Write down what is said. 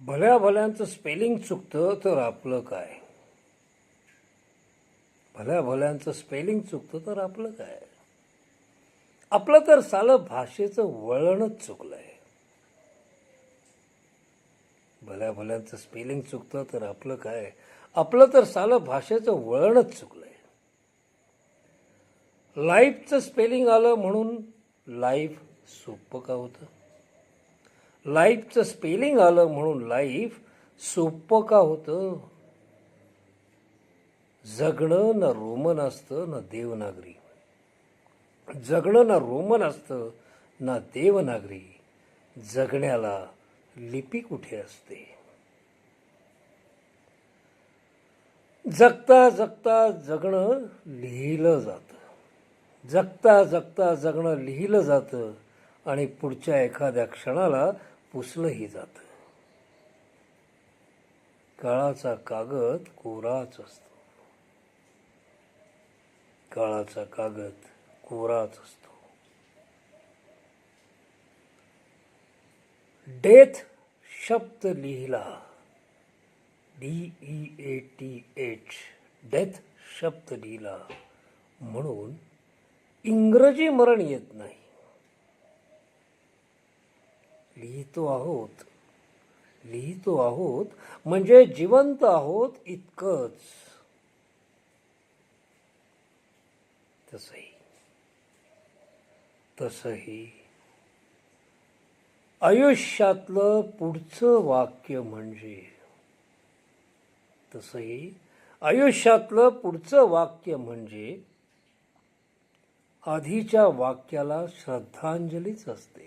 भल्या भल्यांचं स्पेलिंग चुकतं तर आपलं काय? भल्या भल्यांचं स्पेलिंग चुकतं तर आपलं काय? आपलं तर सालं भाषेचं वळणच चुकलंय. भल्या भल्यांचं स्पेलिंग चुकतं तर आपलं काय? आपलं तर सालं भाषेचं वळणच चुकलंय. लाईफचं स्पेलिंग आलं म्हणून लाईफ सोपं का होतं? लाईफचं स्पेलिंग आलं म्हणून लाईफ सोपं का होतं? जगणं ना रोमन असतं ना देवनागरी. जगणं ना रोमन असतं ना देवनागरी. जगण्याला लिपी कुठे असते? जगता जगता जगणं लिहिलं जातं. जगता जगता जगणं लिहिलं जातं. आणि पुढच्या एखाद्या क्षणाला पुसलंही जातं. काळाचा कागद कोराच असतो. काळाचा कागद कोराच असतो. डेथ शब्द लिहिला. D E A T H death शब्द लिहिला. म्हणून इंग्रजी मरण येत नाही. लिहितो आहोत. लिहितो आहोत. म्हणजे जिवंत आहोत इतकंच. तसही. तसही. आयुष्यातलं पुढचं वाक्य म्हणजे. तसही. आयुष्यातलं पुढचं वाक्य म्हणजे. आधीच्या वाक्याला श्रद्धांजलीच असते.